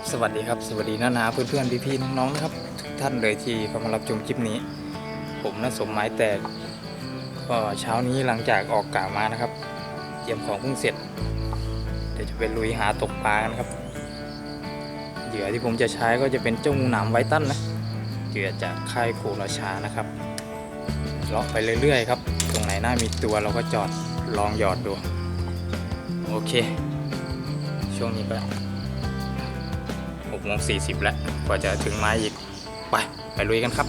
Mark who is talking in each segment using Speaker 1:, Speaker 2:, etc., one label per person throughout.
Speaker 1: ับสวัสดีครับ สวัสดีนานาเพื่อนๆพี่ๆน้องๆนะครับทุกท่านเลยที่เข้ามารับชมคลิปนี้ ผมนะสมหมายแตกก็เช้านี้หลังจากออกกะมานะครับเตรียมของเพิ่งเสร็จ เดี๋ยวจะไปลุยหาตกปลากันครับเหยื่อที่ผมจะใช้ก็จะเป็นเจ้างูหนามไวตันนะเหยื่อจากค่ายโคราชานะครับเลาะไปเรื่อยๆครับ ตรงไหนน่ามีตัวเราก็จอดลองหยอดดู โอเค ช่วงนี้ก็ หกโมงสี่สิบแล้วกว่าจะถึงไม้อีก ไป ไปลุยกันครับ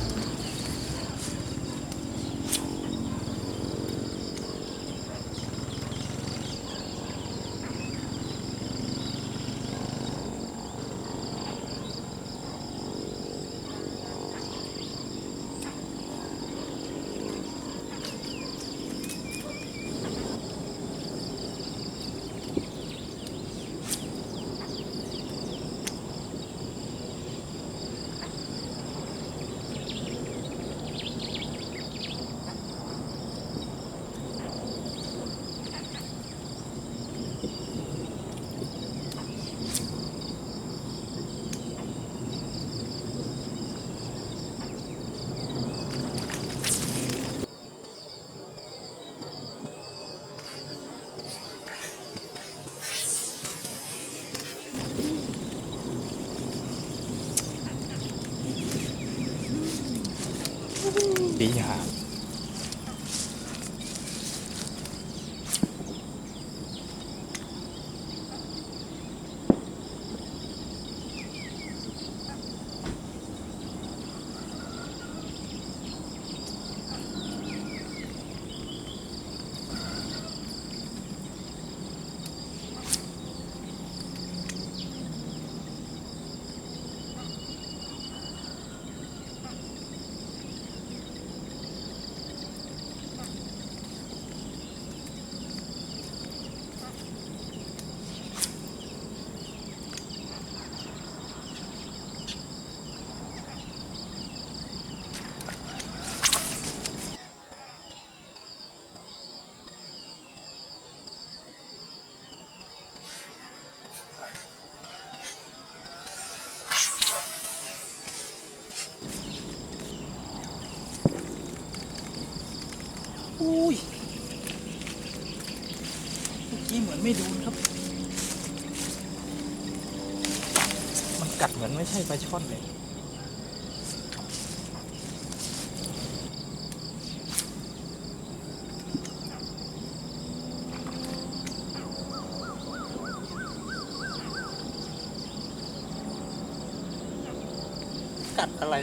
Speaker 1: ดีหาอุ้ยเมื่อกี้เหมือนไม่โดนครับ มันกัดเหมือน ไม่ใช่ปลาช่อนเลยกัดอะไร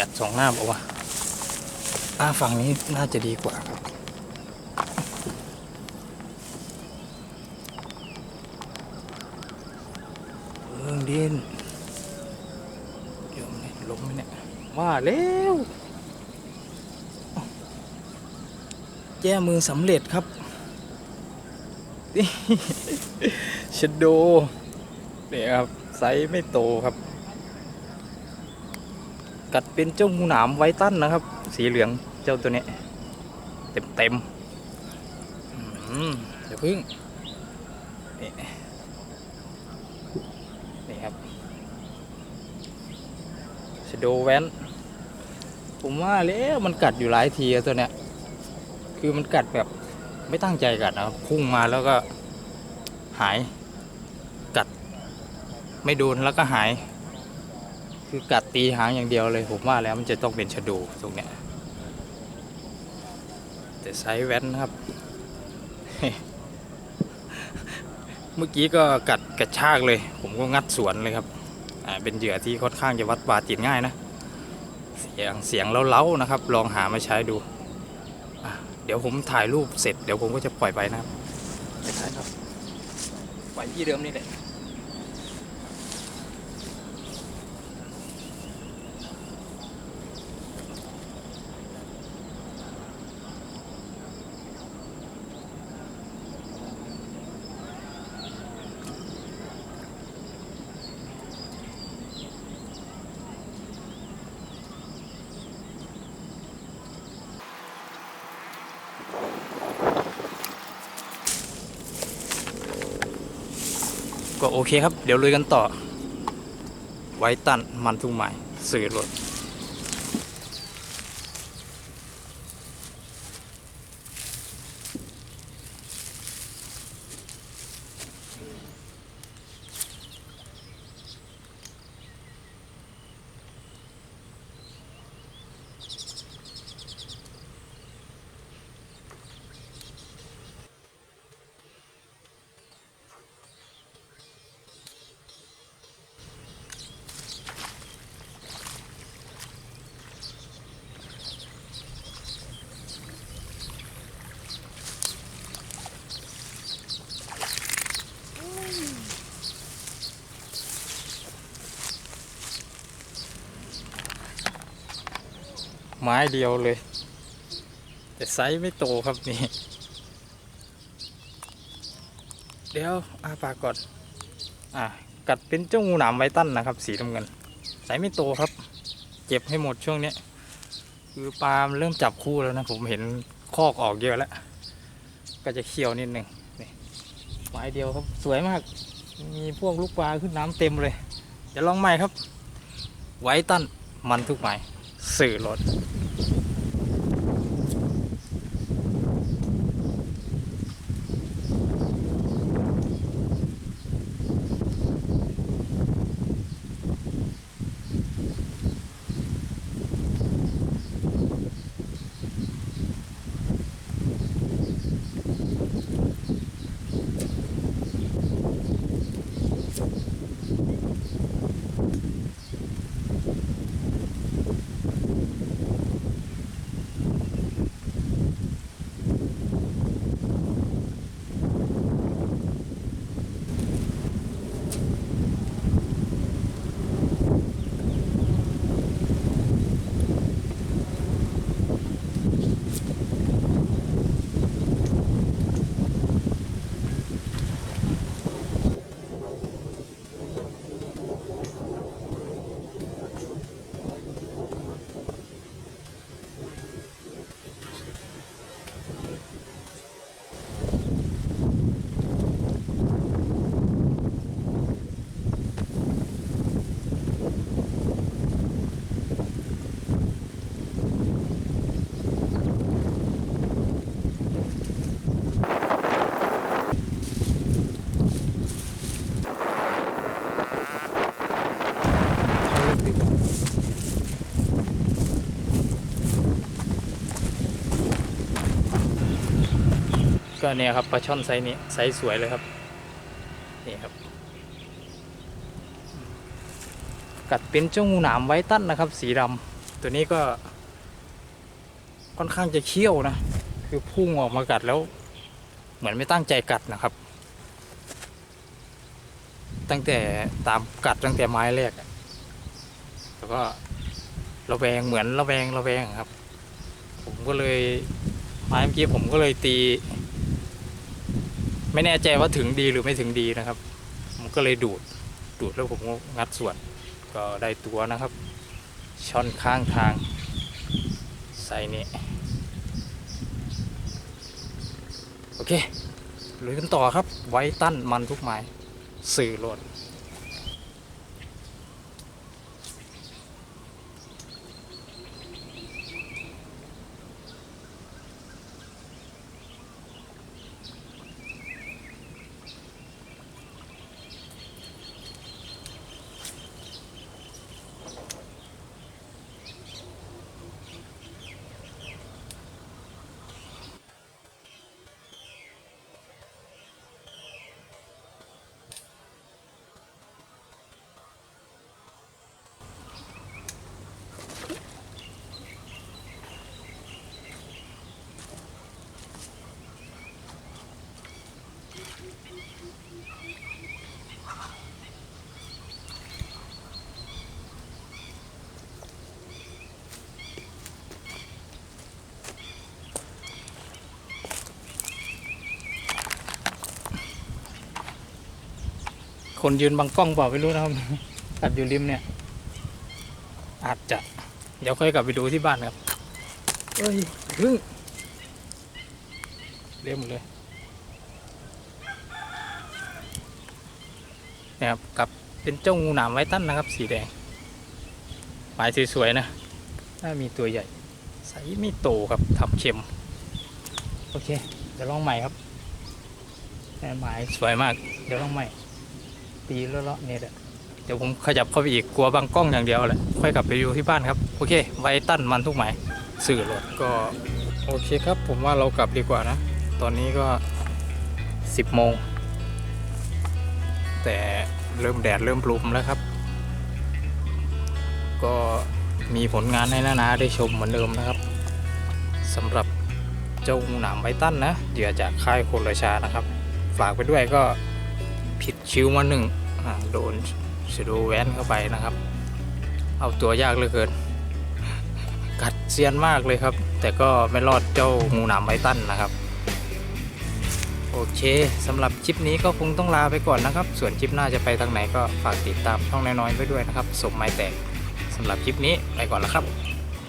Speaker 1: ดดสองหน้าบอกว่าอ่าฝั่งนี้น่าจะดีกว่าครับเมืองดินเดี๋ยวมันล้มไหมเนี่ยว่าแล้วแก้มือสำเร็จครับชะโดเนี่ยครับ ไซส์ไม่โตครับ กัดเป็นเจ้างูหนามไวตันนะครับ สีเหลืองเจ้าตัวนี้ เต็มเต็มอืมเดี๋ยวพึ่งนี่นี่ครับชโดแวนผมว่าแล้วมันกัดอยู่หลายทีตัวเนี้ยคือมันกัดแบบไม่ตั้งใจกัดนะครับพุ่งมาแล้วก็หายกัด ไม่โดนแล้วก็หาย คือกัดตีหางอย่างเดียวเลยผมว่าแล้วมันจะต้องเป็นชะดูตรงเนี้ยแต่ไซส์แว้นครับ เมื่อกี้ก็กัดกระชากเลย ผมก็งัดสวนเลยครับอ่าเป็นเหยื่อที่ค่อนข้างจะวัดวาติดง่ายนะ เสียงเสียงเล้าๆนะครับ ลองหามาใช้ดูเดี๋ยวผมถ่ายรูปเสร็จเดี๋ยวผมก็จะปล่อยไปนะครับไปถ่ายครับปล่อยที่เดิมนี่แหละ ก็โอเคครับ เดี๋ยวลุยกันต่อ ไว้ตันมันทุ่งใหม่สื่อรถ ไม้เดียวเลย แต่ไซส์ไม่โตครับนี่ เดี๋ยวอาปากก่อน อะ กัดเป็นเจ้างูหนามไวตันนะครับ สีน้ำเงินไซส์ไม่โตครับ เก็บให้หมดช่วงนี้คือปลามเริ่มจับคู่แล้วนะ ผมเห็นคอกออกเยอะแล้ว ก็จะเคี่ยวนิดหนึ่งนี่ไม้เดียวครับสวยมาก มีพวกลูกปลาขึ้นน้ำเต็มเลย เดี๋ยวลองใหม่ครับ ไว้ตันมันทุกไม้ สื่อรถ เนี่ยครับปลาช่อนไซส์นี้ไซส์สวยเลยครับ นี่ครับ กัดเป็นเจ้างูหนามไว้ตั้นนะครับ สีดำตัวนี้ก็ ค่อนข้างจะเขี้ยวนะ คือพุ่งออกมากัดแล้ว เหมือนไม่ตั้งใจกัดนะครับ ตั้งแต่ตามกัดตั้งแต่ไม้แรกแล้วก็ระแวงเหมือนระแวงระแวงครับ ผมก็เลยไม้เมื่อกี้ผมก็เลยตี ไม่แน่ใจว่าถึงดีหรือไม่ถึงดีนะครับ ผมก็เลยดูดดูดแล้วผมงัดส่วน ก็ได้ตัวนะครับ ช่อนข้างทาง ใส่นี่โอเคลุยกันต่อครับ ไว้ตั้นมันทุกไม้สื่อโลด คนยืนบังกล้องเปล่าไม่รู้นะครับตัดอยู่ริมเนี่ย อาจจะ เดี๋ยวค่อยกลับไปดูที่บ้านครับเอ้ยพึ่งเรียบหมดเลยนี่ยครับกับเป็นเจ้างูหนามไว้ตั้นนะครับ สีแดงหมายสวยๆนะน่ามีตัวใหญ่ใสไม่โตครับทับเข็ม โอเค เดี๋ยวลองใหม่ครับแต่หมายสวยมาก เดี๋ยวลองใหม่ ตีเลาะๆเนี่ยแหละเดี๋ยวผมขยับเข้าไปอีกกลัวบางกล้องอย่างเดียวแหละค่อยกลับไปดูที่บ้านครับโอเค ไวตั้นมันทุกหมายสื่อรถก็โอเคครับ ผมว่าเรากลับดีกว่านะ ตอนนี้ก็ 10โมงแต่เริ่มแดดเริ่มปลุมแล้วครับ ก็มีผลงานให้นานาได้ชมเหมือนเดิมนะครับสำหรับเจ้าหนามไวตั้นนะเหยื่อจากค่ายโคราชานะครับ ฝากไปด้วยก็ผิดคิวมาหนึ่ง โดนชโดแวนเข้าไปนะครับ เอาตัวยากเหลือเกิน กัดเซียนมากเลยครับ แต่ก็ไม่รอดเจ้างูหนามไบตันนะครับโอเคสำหรับคลิปนี้ก็คงต้องลาไปก่อนนะครับ ส่วนคลิปหน้าจะไปทางไหนก็ฝากติดตามช่องน้อยๆไว้ด้วยนะครับ สมไม้แตกสำหรับคลิปนี้ไปก่อนแล้วครับ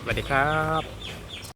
Speaker 1: สวัสดีครับ